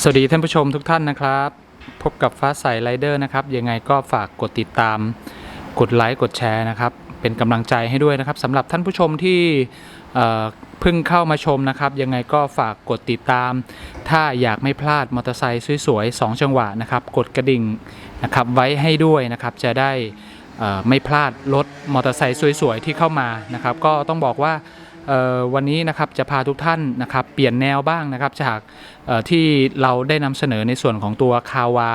สวัสดีท่านผู้ชมทุกท่านนะครับ พบกับฟ้าใสไรเดอร์นะครับ ยังไงก็ฝากกดติดตาม กดไลค์กดแชร์นะครับ เป็นกำลังใจให้ด้วยนะครับสำหรับท่านผู้ชมที่เเพิ่งเข้ามาชมนะครับ ยังไงก็ฝากกดติดตาม ถ้าอยากไม่พลาดมอเตอร์ไซค์สวยๆ 2 จังหวะนะครับ กดกระดิ่งนะครับไว้ให้ด้วยนะครับ จะได้ไม่พลาดรถมอเตอร์ไซค์สวยๆ ที่เข้ามานะครับ ก็ต้องบอกว่า วันนี้นะครับจะพาทุกท่านนะครับเปลี่ยนแนวบ้างนะครับจากที่เราได้นำเสนอในส่วนของตัวคาวา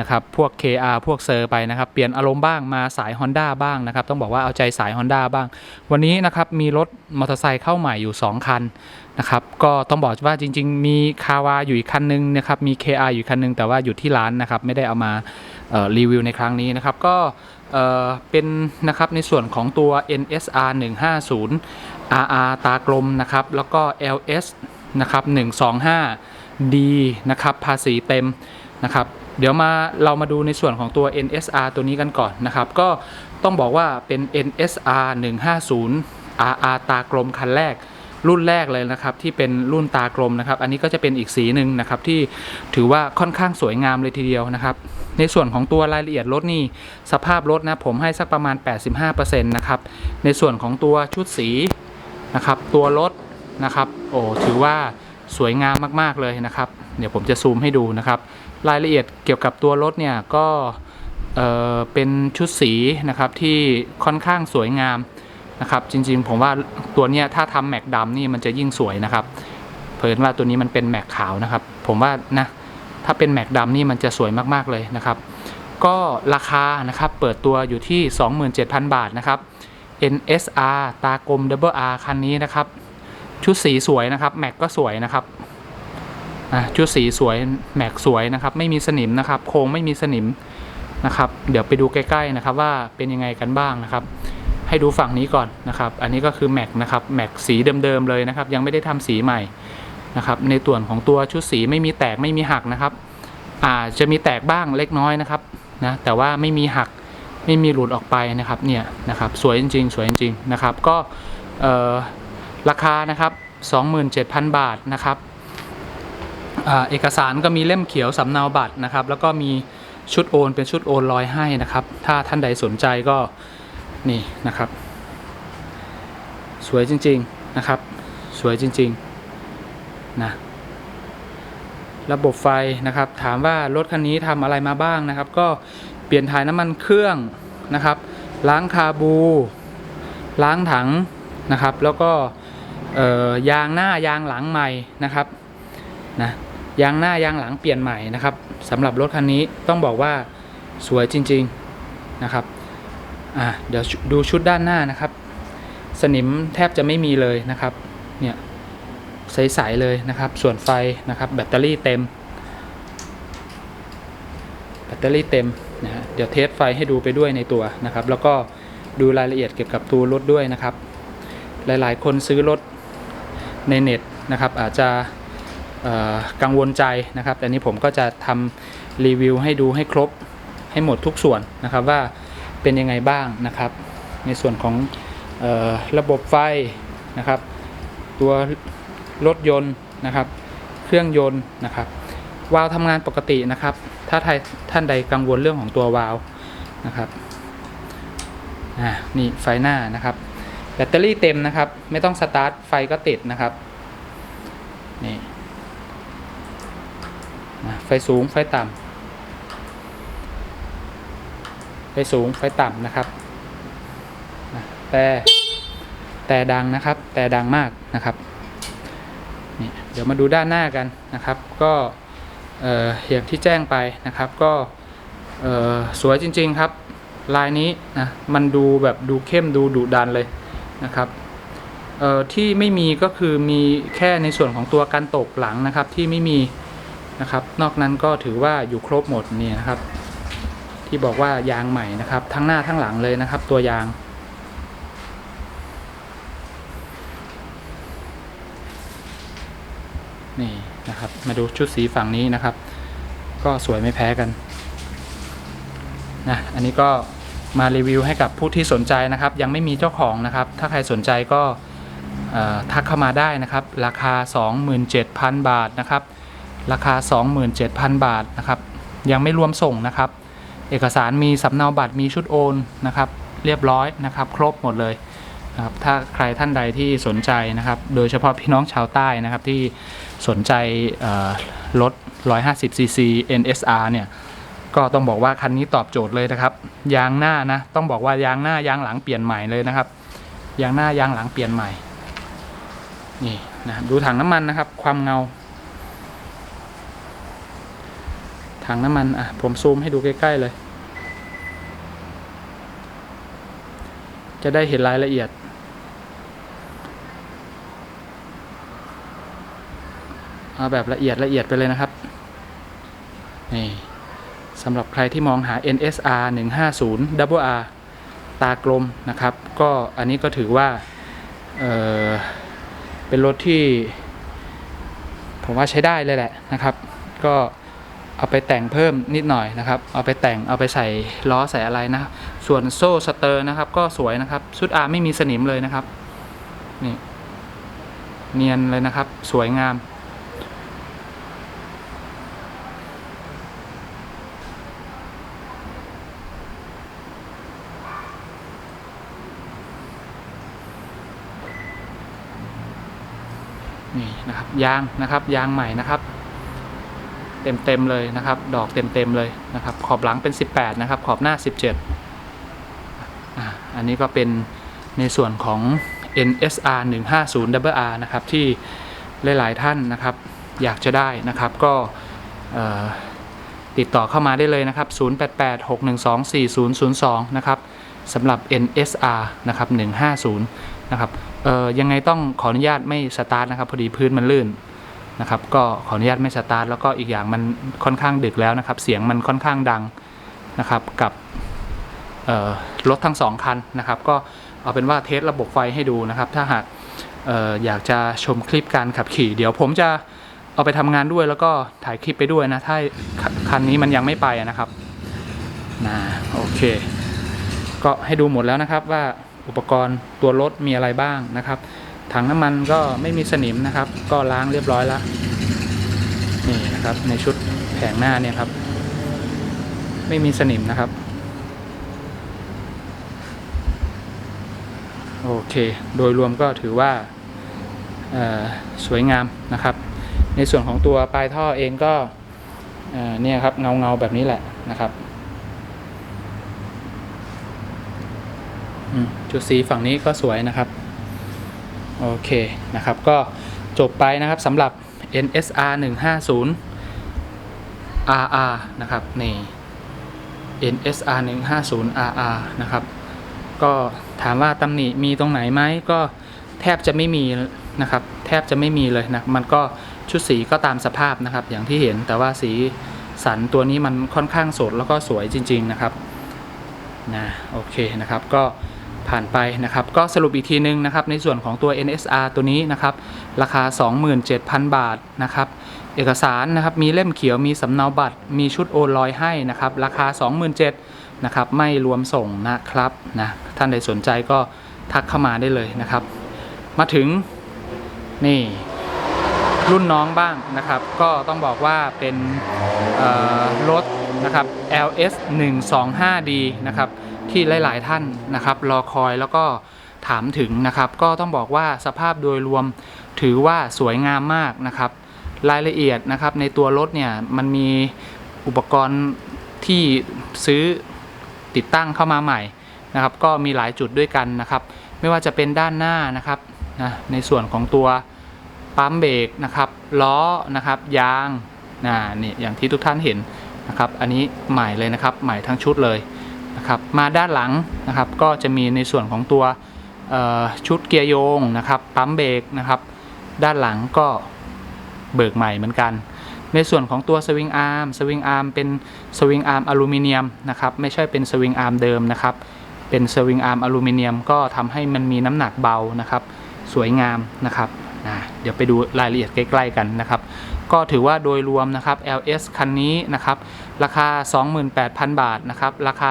นะครับพวก KR พวกเซอร์ไปนะครับเปลี่ยนอารมณ์บ้างมาสาย Honda บ้างนะครับต้องบอกว่าเอาใจสาย Honda บ้าง วันนี้นะครับมีรถมอเตอร์ไซค์เข้าใหม่อยู่ 2 คันนะครับก็ต้องบอกว่าจริง ๆ มีคาวาอยู่อีกคันนึงนะครับมี KR อยู่คันนึงแต่ว่าอยู่ที่ร้านนะครับไม่ได้เอามารีวิวในครั้งนี้นะครับก็เอ่อเป็นนะครับในส่วนของตัว NSR 150 RR ตากลมนะครับ แล้วก็ LS นะครับ 125 D นะครับ ภาษีเต็มนะครับ เดี๋ยวมาเรามาดูในส่วนของตัว NSR ตัวนี้กันก่อนนะครับ ก็ต้องบอกว่าเป็น NSR 150 RR ตากลมคันแรกรุ่นแรกเลยนะครับที่เป็นรุ่นตากลมนะครับ อันนี้ก็จะเป็นอีกสีหนึ่งนะครับที่ถือว่าค่อนข้างสวยงามเลยทีเดียวนะครับ ในส่วนของตัวรายละเอียดรถนี่สภาพรถนะผมให้สักประมาณ 85%นะครับในส่วนของตัวชุดสี นะครับ ตัวรถนะครับโอ้ถือว่าสวยงามมาก ๆ เลยนะครับ เดี๋ยวผมจะซูมให้ดูนะครับ รายละเอียดเกี่ยวกับตัวรถเนี่ยก็เเป็นชุดสีนะครับที่ค่อนข้างสวยงามนะครับ จริง ๆ ผมว่าตัวเนี้ยถ้าทำแม็กดำนี่มันจะยิ่งสวยนะครับ เพิ่นว่าตัวนี้มันเป็นแม็กขาวนะครับ ผมว่านะถ้าเป็นแม็กดำนี่มันจะสวยมากๆเลยนะครับ ก็ราคานะครับเปิดตัวอยู่ที่ 27,000 บาทนะครับ NSR ตากลม Double R คันนี้นะครับ ชุดสีสวยนะครับ แม็กก็สวยนะครับชุดสีสวยแม็กสวยนะครับ ไม่มีสนิมนะครับ โครงไม่มีสนิมนะครับ เดี๋ยวไปดูใกล้ๆนะครับ ว่าเป็นยังไงกันบ้างนะครับ ให้ดูฝั่งนี้ก่อนนะครับ อันนี้ก็คือแม็กนะครับแม็กสีเดิมๆเลยนะครับ ยังไม่ได้ทำสีใหม่นะครับ ในส่วนของตัวชุดสีไม่มีแตกไม่มีหักนะครับอาจจะมีแตกบ้างเล็กน้อยนะครับนะแต่ว่าไม่มีหัก ไม่มีหลุดออกไปนะครับเนี่ยนะครับสวยจริง ๆ สวยจริงๆนะครับก็ราคานะครับ 27,000 บาทนะครับอเอกสารก็มีเล่มเขียวสำเนาบัตรนะครับ แล้วก็มีชุดโอนเป็นชุดโอนลอยให้นะครับ ถ้าท่านใดสนใจก็นี่นะครับ สวยจริง ๆนะครับ สวยจริงๆนะระบบไฟนะครับ ถามว่ารถคันนี้ทำอะไรมาบ้างนะครับ ก็ เปลี่ยนถ่ายน้ำมันเครื่องนะครับ ล้างคาบู ล้างถังนะครับ แล้วก็ยางหน้ายางหลังใหม่นะครับนะยางหน้ายางหลังเปลี่ยนใหม่นะครับสำหรับรถคันนี้ต้องบอกว่าสวยจริงๆนะครับอะเดี๋ยวดูชุดด้านหน้านะครับ สนิมแทบจะไม่มีเลยนะครับเนี่ยใสๆเลยนะครับ ส่วนไฟนะครับ แบตเตอรี่เต็ม แบตเตอรี่เต็ม นะฮะเดี๋ยวเทสไฟให้ดูไปด้วยในตัวนะครับ แล้วก็ดูรายละเอียดเกี่ยวกับตัวรถด้วยนะครับ หลายๆ คนซื้อรถในเน็ตนะครับ อาจจะกังวลใจนะครับแต่นี้ผมก็จะทำรีวิวให้ดูให้ครบให้หมดทุกส่วนนะครับว่าเป็นยังไงบ้างนะครับ ในส่วนของออระบบไฟนะครับ ตัวรถยนต์นะครับ เครื่องยนต์นะครับ วาล์วทำงานปกตินะครับ ถ้าท่านใดกังวลเรื่องของตัววาล์วนะครับอ่านี่ไฟหน้านะครับ แบตเตอรี่เต็มนะครับ ไม่ต้องสตาร์ทไฟก็ติดนะครับนี่ไฟสูงไฟต่ำไฟสูงไฟต่ำนะครับแต่แต่ดังนะครับ แต่ดังมากนะครับนี่เดี๋ยวมาดูด้านหน้ากันนะครับ ก็ อ่ออย่างที่แจ้งไปนะครับก็สวยจริง ๆครับ ลายนี้นะมันดูแบบดูเข้มดูดุดันเลยนะครับที่ไม่มีก็คือมีแค่ในส่วนของตัวการตกหลังนะครับที่ไม่มีนะครับ นอกนั้นก็ถือว่าอยู่ครบหมดนี่นะครับ ที่บอกว่ายางใหม่นะครับ ทั้งหน้าทั้งหลังเลยนะครับ ตัวยางนี่ นะครับ มาดูชุดสีฝั่งนี้นะครับ ก็สวยไม่แพ้กันนะอันนี้ก็มารีวิวให้กับผู้ที่สนใจนะครับ ยังไม่มีเจ้าของนะครับ ถ้าใครสนใจก็ทักเข้ามาได้นะครับ ราคา 27,000 บาทนะครับ ราคา 27,000 บาทนะครับ ยังไม่รวมส่งนะครับ เอกสารมีสำเนาบัตรมีชุดโอนนะครับ เรียบร้อยนะครับ ครบหมดเลยนะครับถ้าใครท่านใดที่สนใจนะครับ โดยเฉพาะพี่น้องชาวใต้นะครับที่ สนใจรถ 150cc NSR เนี่ยก็ต้องบอกว่าคันนี้ตอบโจทย์เลยนะครับ ยางหน้านะ ต้องบอกว่ายางหน้ายางหลังเปลี่ยนใหม่เลยนะครับ ยางหน้ายางหลังเปลี่ยนใหม่ นี่นะดูถังน้ำมันนะครับ ความเงา ถังน้ำมันอะผมซูมให้ดูใกล้ๆเลย จะได้เห็นรายละเอียด เอาแบบละเอียดละเอียดไปเลยนะครับ นี่สำหรับใครที่มองหา NSR 150 Double R ตากลมนะครับ ก็อันนี้ก็ถือว่าเเป็นรถที่ ผมว่าใช้ได้เลยแหละนะครับ ก็เอาไปแต่งเพิ่มนิดหน่อยนะครับ เอาไปแต่งเอาไปใส่ล้อใส่อะไรนะ ส่วนโซ่สเตอร์นะครับ ก็สวยนะครับ ชุดอาร์ไม่มีสนิมเลยนะครับ นี่ เนียนเลยนะครับ สวยงาม นี่นะครับยางนะครับ ยางใหม่นะครับ เต็มเต็มเลยนะครับ ดอกเต็มเต็มเลยนะครับ ขอบหลังเป็น 18 นะครับ ขอบหน้า 17อันนี้ก็เป็นในส่วนของ NSR 150 WR นะครับ ที่หลาย ๆ ท่านนะครับ อยากจะได้นะครับก็ติดต่อเข้ามาได้เลยนะครับ 0886124002 นะครับ สำหรับ NSR นะครับ 150 นะครับเอ่อยังไงต้องขออนุญาตไม่สตาร์ทนะครับพอดีพื้นมันลื่นนะครับก็ขออนุญาตไม่สตาร์ทแล้วก็อีกอย่างมันค่อนข้างดึกแล้วนะครับ เสียงมันค่อนข้างดังนะครับกับรถทั้งสองคันนะครับ ก็เอาเป็นว่าเทสระบบไฟให้ดูนะครับ ถ้าหากอออยากจะชมคลิปการขับขี่ เดี๋ยวผมจะเอาไปทำงานด้วยแล้วก็ถ่ายคลิปไปด้วยนะ ถ้าคันนี้มันยังไม่ไปนะครับนะโอเค ก็ให้ดูหมดแล้วนะครับว่าอุปกรณ์ตัวรถมีอะไรบ้างนะครับถังน้ำมันก็ไม่มีสนิมนะครับ ก็ล้างเรียบร้อยแล้วนี่นะครับในชุดแผงหน้าเนี่ยครับ ไม่มีสนิมนะครับโอเค โดยรวมก็ถือว่าสวยงามนะครับ ในส่วนของตัวปลายท่อเองก็เนี่ยครับเงาเงาแบบนี้แหละนะครับ อืม จุดสีฝั่งนี้ก็สวยนะครับ โอเคนะครับ ก็จบไปนะครับสำหรับ NSR 150 RR นะครับนี่ NSR 150 RR นะครับ ก็ถามว่าตำหนิมีตรงไหนไหมก็แทบจะไม่มีนะครับ แทบจะไม่มีเลยนะมันก็ชุดสีก็ตามสภาพนะครับ อย่างที่เห็นแต่ว่าสีสันตัวนี้มันค่อนข้างสดแล้วก็สวยจริง ๆนะครับนะโอเคนะครับก็ ผ่านไปนะครับ ก็สรุปอีกทีนึงนะครับ ในส่วนของตัว NSR ตัวนี้นะครับ ราคา 27,000 บาทนะครับ เอกสารนะครับ มีเล่มเขียว มีสำเนาบัตร มีชุดโอนลอยให้นะครับ ราคา 27,000นะครับ ไม่รวมส่งนะครับนะ ท่านใดสนใจก็ทักเข้ามาได้เลยนะครับ มาถึงนี่รุ่นน้องบ้างนะครับ ก็ต้องบอกว่าเป็นรถนะครับ LS 125D นะครับ ที่หลาย ๆ ท่านนะครับ รอคอยแล้วก็ถามถึงนะครับ ก็ต้องบอกว่าสภาพโดยรวมถือว่าสวยงามมากนะครับ รายละเอียดนะครับในตัวรถเนี่ยมันมีอุปกรณ์ที่ซื้อติดตั้งเข้ามาใหม่นะครับ ก็มีหลายจุดด้วยกันนะครับ ไม่ว่าจะเป็นด้านหน้านะครับนะในส่วนของตัวปั๊มเบรกนะครับล้อนะครับยางนะนี่อย่างที่ทุกท่านเห็นนะครับ อันนี้ใหม่เลยนะครับ ใหม่ทั้งชุดเลย นะครับมาด้านหลังนะครับก็จะมีในส่วนของตัวชุดเกียร์โยงนะครับปั๊มเบรกนะครับด้านหลังก็เบิกใหม่เหมือนกัน ในส่วนของตัวสวิงอาร์มสวิงอาร์มเป็นสวิงอาร์มอลูมิเนียมนะครับไม่ใช่เป็นสวิงอาร์มเดิมนะครับเป็นสวิงอาร์มอลูมิเนียมก็ทำให้มันมีน้ำหนักเบานะครับสวยงามนะครับ นะเดี๋ยวไปดูรายละเอียดใกล้ ๆ กันนะครับ ก็ถือว่าโดยรวมนะครับ LS คันนี้นะครับ ราคา 28,000 บาทนะครับ ราคา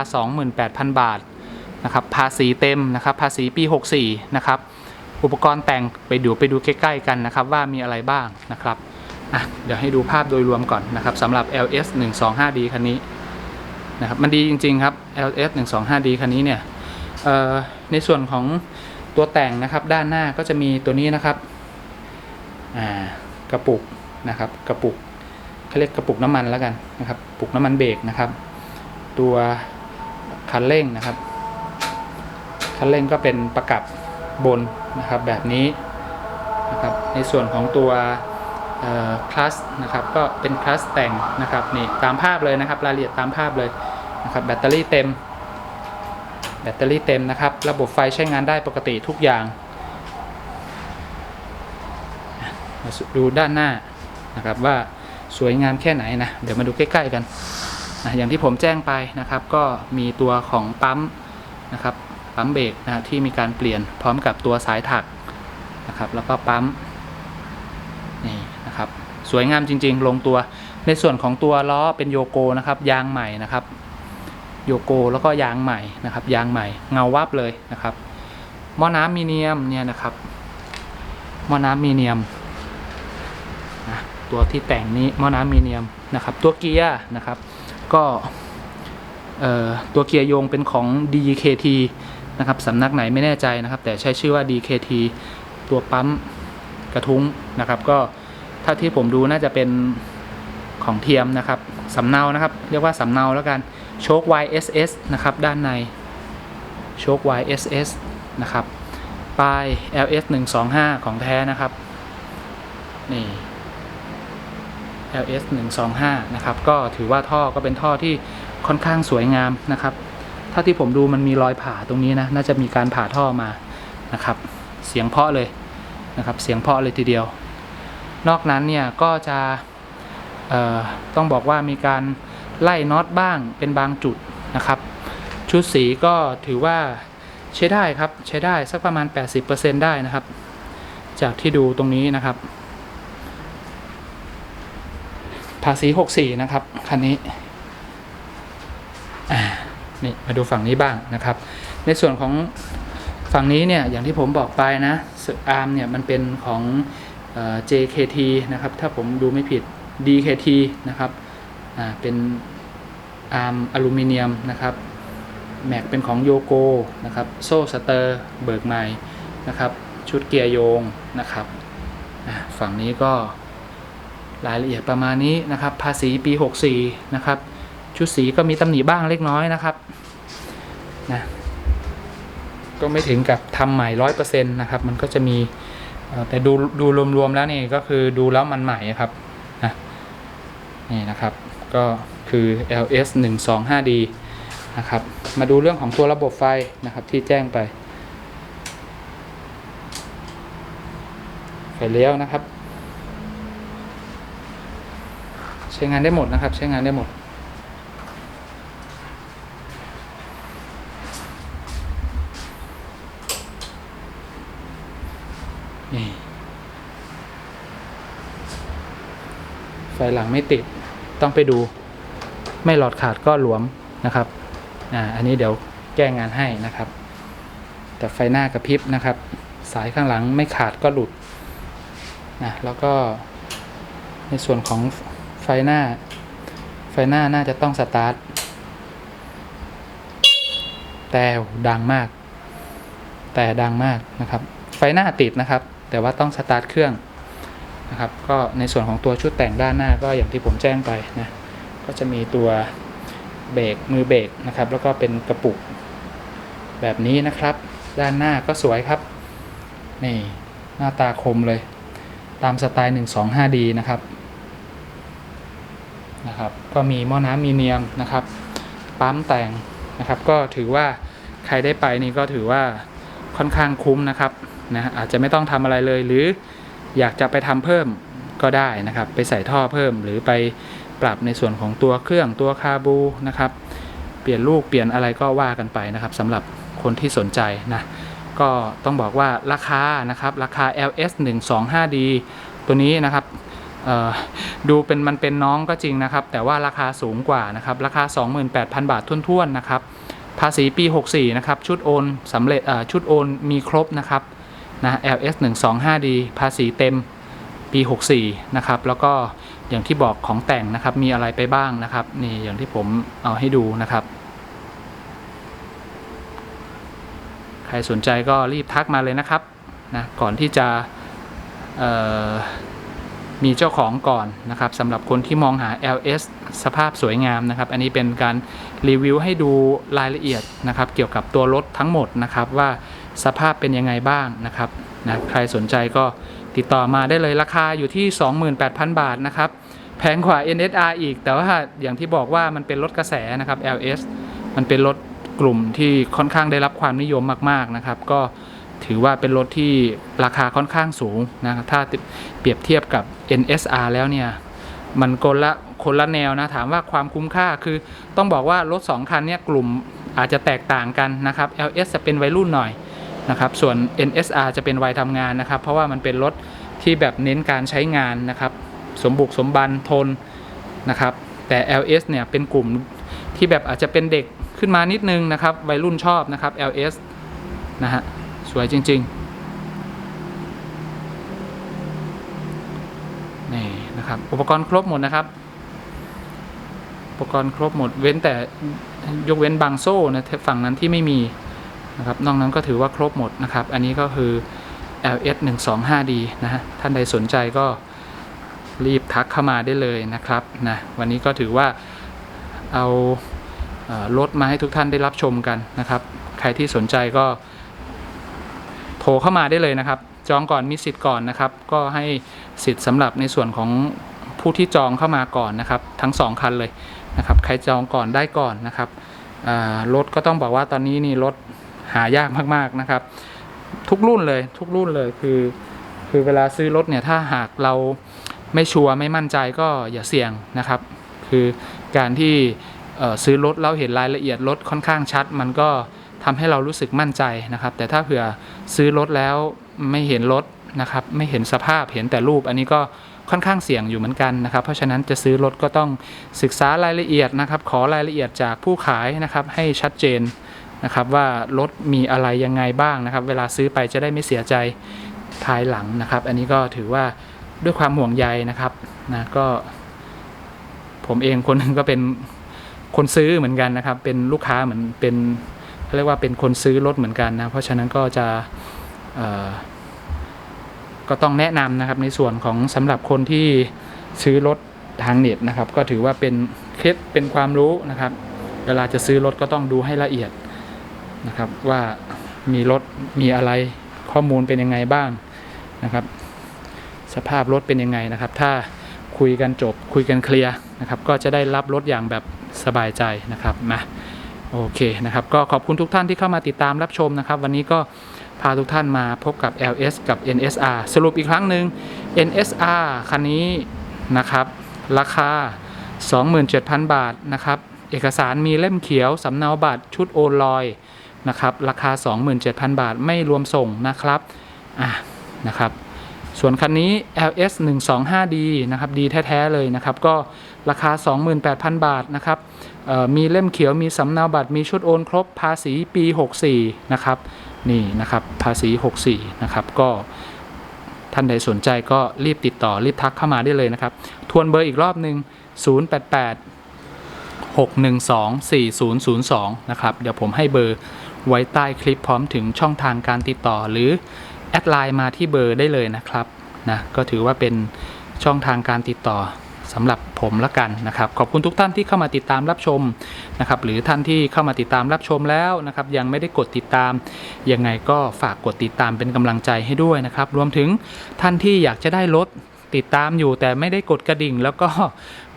28,000 บาทนะครับ ภาษีเต็มนะครับ ภาษีปี 64 นะครับ อุปกรณ์แต่งไปดูไปดูใกล้ ๆ กันนะครับ ว่ามีอะไรบ้างนะครับอะเดี๋ยวให้ดูภาพโดยรวมก่อนนะครับสำหรับ LS 125D คันนี้นะครับมันดีจริง ๆ ครับ LS 125D คันนี้เนี่ยในส่วนของตัวแต่งนะครับด้านหน้าก็จะมีตัวนี้นะครับ กระปุกนะครับกระปุกเขาเรียกกระปุกน้ำมันแล้วกันนะครับปุกน้ำมันเบรกนะครับ ตัวคันเร่งนะครับคันเร่งก็เป็นประกับบนนะครับแบบนี้นะครับในส่วนของตัวคลัสนะครับก็เป็นคลัสแต่งนะครับนี่ตามภาพเลยนะครับรายละเอียดตามภาพเลยนะครับแบตเตอรี่เต็ม แบตเตอรี่เต็มนะครับ ระบบไฟใช้งานได้ปกติทุกอย่างมา ดูด้านหน้านะครับว่าสวยงามแค่ไหนนะเดี๋ยวมาดูใกล้ๆกันนะอย่างที่ผมแจ้งไปนะครับ ก็มีตัวของปั๊มนะครับปั๊มเบรกนะที่มีการเปลี่ยนพร้อมกับตัวสายถักนะครับ แล้วก็ปั๊มนี่นะครับสวยงามจริง ๆ ลงตัวในส่วนของตัวล้อเป็นโยโกนะครับยางใหม่นะครับโยโกแล้วก็ยางใหม่นะครับ ยางใหม่เงาวับเลยนะครับหม้อน้ำมีเนียมเนี่ยนะครับหม้อน้ำมีเนียม นะตัวที่แต่งนี้หม้อน้ำมีเนียมนะครับ ตัวเกียร์นะครับ ก็ตัวเกียร์โยงเป็นของ DKT นะครับสำนักไหนไม่แน่ใจนะครับ แต่ใช้ชื่อว่า DKT ตัวปั๊มกระทุ้งนะครับ ก็ถ้าที่ผมดูน่าจะเป็นของเทียมนะครับสำเนานะครับ เรียกว่าสำเนาแล้วกันโชค YSS นะครับ ด้านในโชค YSS นะครับปลาย LS 125ของแท้นะครับ นี่ LS 125นะครับก็ถือว่าท่อก็เป็นท่อที่ค่อนข้างสวยงามนะครับเท่าที่ผมดูมันมีรอยผ่าตรงนี้นะน่าจะมีการผ่าท่อมานะครับ เสียงเพาะเลยนะครับเสียงเพาะเลยทีเดียว นอกนั้นเนี่ยก็จะต้องบอกว่ามีการไล่น็อตบ้างเป็นบางจุดนะครับ ชุดสีก็ถือว่าใช้ได้ครับใช้ได้สักประมาณ 80%ได้นะครับ จากที่ดูตรงนี้นะครับ ภาษี64นะครับ คันนี้นี่มาดูฝั่งนี้บ้างนะครับ ในส่วนของฝั่งนี้เนี่ยอย่างที่ผมบอกไปนะอาร์มเนี่ยมันเป็นของออ JKT นะครับ ถ้าผมดูไม่ผิด DKT นะครับอ่าเป็นอาร์มอลูมิเนียมนะครับแม็กเป็นของโยโกนะครับ โซ่สเตอร์เบิกใหม่นะครับ ชุดเกียร์โยงนะครับฝั่งนี้ก็ รายละเอียดประมาณนี้นะครับ ภาษีปี 64 นะครับ ชุดสีก็มีตำหนิบ้างเล็กน้อยนะครับนะก็ไม่ถึงกับทำใหม่ร้อยเปอร์เซ็นต์นะครับ มันก็จะมีแต่ดูดูรวมๆแล้วนี่ก็คือดูแล้วมันใหม่ครับนะนี่นะครับก็คือ LS 1 2 5D นะครับ มาดูเรื่องของตัวระบบไฟนะครับที่แจ้งไปไฟเลี้ยวนะครับ ใช้งานได้หมดนะครับ ใช้งานได้หมด ไฟหลังไม่ติดต้องไปดู ไม่หลอดขาดก็หลวมนะครับอ่าอันนี้เดี๋ยวแก้งานให้นะครับ แต่ไฟหน้ากระพริบนะครับ สายข้างหลังไม่ขาดก็หลุดนะแล้วก็ในส่วนของ ไฟหน้า ไฟหน้าน่าจะต้องสตาร์ท แต่ดังมาก แต่ดังมากนะครับ ไฟหน้าติดนะครับ แต่ว่าต้องสตาร์ทเครื่องนะครับ ก็ในส่วนของตัวชุดแต่งด้านหน้าก็อย่างที่ผมแจ้งไปนะ ก็จะมีตัวเบรกมือเบรกนะครับ แล้วก็เป็นกระปุกแบบนี้นะครับ ด้านหน้าก็สวยครับ นี่หน้าตาคมเลย ตามสไตล์ 125D นะครับ นะครับ ก็มีหม้อน้ำมีเนียมนะครับ ปั๊มแต่งนะครับ ก็ถือว่าใครได้ไปนี่ก็ถือว่าค่อนข้างคุ้มนะครับนะอาจจะไม่ต้องทำอะไรเลยหรืออยากจะไปทำเพิ่มก็ได้นะครับ ไปใส่ท่อเพิ่มหรือไปปรับในส่วนของตัวเครื่องตัวคาบูนะครับ เปลี่ยนลูกเปลี่ยนอะไรก็ว่ากันไปนะครับสำหรับคนที่สนใจนะก็ต้องบอกว่าราคานะครับราคา LS 125D ตัวนี้นะครับ ดูเป็นมันเป็นน้องก็จริงนะครับ แต่ว่าราคาสูงกว่านะครับ ราคา 28,000 บาททุ่นๆนะครับ ภาษีปี 64 นะครับ ชุดโอนสำเร็จชุดโอนมีครบนะครับนะ LS 125D ภาษีเต็มปี 64 นะครับ แล้วก็อย่างที่บอกของแต่งนะครับ มีอะไรไปบ้างนะครับ นี่อย่างที่ผมเอาให้ดูนะครับ ใครสนใจก็รีบทักมาเลยนะครับนะก่อนที่จะเอ่อ มีเจ้าของก่อนนะครับสำหรับคนที่มองหา LS สภาพสวยงามนะครับ อันนี้เป็นการรีวิวให้ดูรายละเอียดนะครับ เกี่ยวกับตัวรถทั้งหมดนะครับว่าสภาพเป็นยังไงบ้างนะครับนะใครสนใจก็ติดต่อมาได้เลยราคาอยู่ที่ 28,000 บาทนะครับแพงกว่า NSR อีก แต่ว่าอย่างที่บอกว่ามันเป็นรถกระแสนะครับ LS มันเป็นรถกลุ่มที่ค่อนข้างได้รับความนิยมมาก ๆ นะครับ ก็ ถือว่าเป็นรถที่ราคาค่อนข้างสูงนะครับถ้าเปรียบเทียบกับ NSR แล้วเนี่ย มันคนละคนละแนวนะ ถามว่าความคุ้มค่าคือต้องบอกว่ารถ 2 คันเนี่ยกลุ่มอาจจะแตกต่างกันนะครับ LS จะเป็นวัยรุ่นหน่อยนะครับ ส่วน NSR จะเป็นวัยทำงานนะครับ เพราะว่ามันเป็นรถที่แบบเน้นการใช้งานนะครับ สมบุกสมบันทนนะครับ แต่ LS เนี่ยเป็นกลุ่มที่แบบอาจจะเป็นเด็กขึ้นมานิดนึงนะครับ วัยรุ่นชอบนะครับ LS นะฮะ สวยจริงๆ นี่นะครับ อุปกรณ์ครบหมดนะครับ อุปกรณ์ครบหมด เว้นแต่ยกเว้นบางโซ่นะฝั่งนั้นที่ไม่มีนะครับนอกนั้นก็ถือว่าครบหมดนะครับ อันนี้ก็คือ LS 1 2 5D นะฮะ ท่านใดสนใจก็รีบทักเข้ามาได้เลยนะครับนะ วันนี้ก็ถือว่าเอารถมาให้ทุกท่านได้รับชมกันนะครับ ใครที่สนใจก็ รเข้ามาได้เลยนะครับ จองก่อนมีสิทธิ์ก่อนนะครับ ก็ให้สิทธิ์สำหรับในส่วนของผู้ที่จองเข้ามาก่อนนะครับ ทั้งสองคันเลยนะครับใครจองก่อนได้ก่อนนะครับรถก็ต้องบอกว่าตอนนี้นี่รถหายากมากๆนะครับ ทุกรุ่นเลยทุกรุ่นเลยคือ คือเวลาซื้อรถเนี่ยถ้าหากเราไม่ชัวร์ไม่มั่นใจก็อย่าเสี่ยงนะครับ คือการที่ซื้อรถแล้วเห็นรายละเอียดรถค่อนข้างชัด มันก็ ทำให้เรารู้สึกมั่นใจนะครับ แต่ถ้าเผื่อซื้อรถแล้วไม่เห็นรถนะครับ ไม่เห็นสภาพเห็นแต่รูป อันนี้ก็ค่อนข้างเสี่ยงอยู่เหมือนกันนะครับ เพราะฉะนั้นจะซื้อรถก็ต้องศึกษารายละเอียดนะครับ ขอรายละเอียดจากผู้ขายนะครับ ให้ชัดเจนนะครับว่ารถมีอะไรยังไงบ้างนะครับ เวลาซื้อไปจะได้ไม่เสียใจภายหลังนะครับ อันนี้ก็ถือว่าด้วยความห่วงใยนะครับนะก็ ผมเองคนหนึ่งก็เป็นคนซื้อเหมือนกันนะครับ เป็นลูกค้าเหมือนเป็น เรียกว่าเป็นคนซื้อรถเหมือนกันนะ เพราะฉะนั้นก็จะก็ต้องแนะนำนะครับในส่วนของสำหรับคนที่ซื้อรถทางเน็ตนะครับ ก็ถือว่าเป็นเคล็ดเป็นความรู้นะครับ เวลาจะซื้อรถก็ต้องดูให้ละเอียดนะครับว่ามีรถมีอะไรข้อมูลเป็นยังไงบ้างนะครับ สภาพรถเป็นยังไงนะครับ ถ้าคุยกันจบคุยกันเคลียร์นะครับ ก็จะได้รับรถอย่างแบบสบายใจนะครับนะ โอเคนะครับ ก็ขอบคุณทุกท่านที่เข้ามาติดตามรับชมนะครับ วันนี้ก็พาทุกท่านมาพบกับ LS กับ NSR สรุปอีกครั้งหนึ่ง NSR คันนี้นะครับ ราคา 27,000 บาทนะครับ เอกสารมีเล่มเขียวสำเนาบัตรชุดโอนลอยนะครับ ราคา 27,000 บาทไม่รวมส่งนะครับอะนะครับ ส่วนคันนี้ LS 1 2 5 D นะครับดีแท้ ๆ เลยนะครับ ก็ราคา 28,000 บาทนะครับ มีเล่มเขียวมีสำเนาบัตรมีชุดโอนครบภาษีปี 64 นะครับนี่นะครับภาษี 64 นะครับก็ท่านใดสนใจก็รีบติดต่อรีบทักเข้ามาได้เลยนะครับ ทวนเบอร์อีกรอบหนึ่ง088 612 4002 นะครับ เดี๋ยวผมให้เบอร์ไว้ใต้คลิปพร้อมถึงช่องทางการติดต่อหรือ แอดไลน์มาที่เบอร์ได้เลยนะครับนะก็ถือว่าเป็นช่องทางการติดต่อ สำหรับผมละกันนะครับ ขอบคุณทุกท่านที่เข้ามาติดตามรับชมนะครับหรือท่านที่เข้ามาติดตามรับชมแล้วนะครับยังไม่ได้กดติดตามยังไงก็ฝากกดติดตามเป็นกำลังใจให้ด้วยนะครับ รวมถึงท่านที่อยากจะได้รถติดตามอยู่แต่ไม่ได้กดกระดิ่งแล้วก็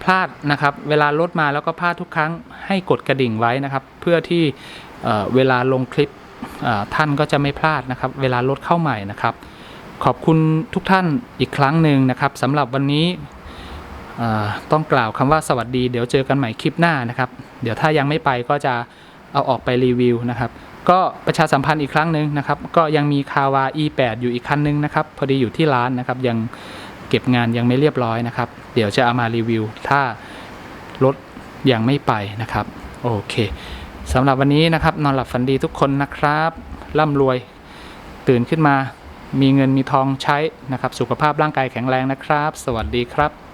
พลาดนะครับ เวลารถมาแล้วก็พลาดทุกครั้งให้กดกระดิ่งไว้นะครับ เพื่อที่เเวลาลงคลิปท่านก็จะไม่พลาดนะครับ เวลารถเข้าใหม่นะครับ ขอบคุณทุกท่านอีกครั้งหนึ่งนะครับสำหรับวันนี้ ต้องกล่าวคำว่าสวัสดี เดี๋ยวเจอกันใหม่คลิปหน้านะครับ เดี๋ยวถ้ายังไม่ไปก็จะเอาออกไปรีวิวนะครับ ก็ประชาสัมพันธ์อีกครั้งหนึ่งนะครับ ก็ยังมีคาวา e8 อยู่อีกคันนึงนะครับ พอดีอยู่ที่ร้านนะครับ ยังเก็บงานยังไม่เรียบร้อยนะครับ เดี๋ยวจะเอามารีวิว ถ้ารถยังไม่ไปนะครับ โอเคสำหรับวันนี้นะครับ นอนหลับฝันดีทุกคนนะครับร่ำรวย ตื่นขึ้นมา มีเงินมีทองใช้นะครับ สุขภาพร่างกายแข็งแรงนะครับ สวัสดีครับ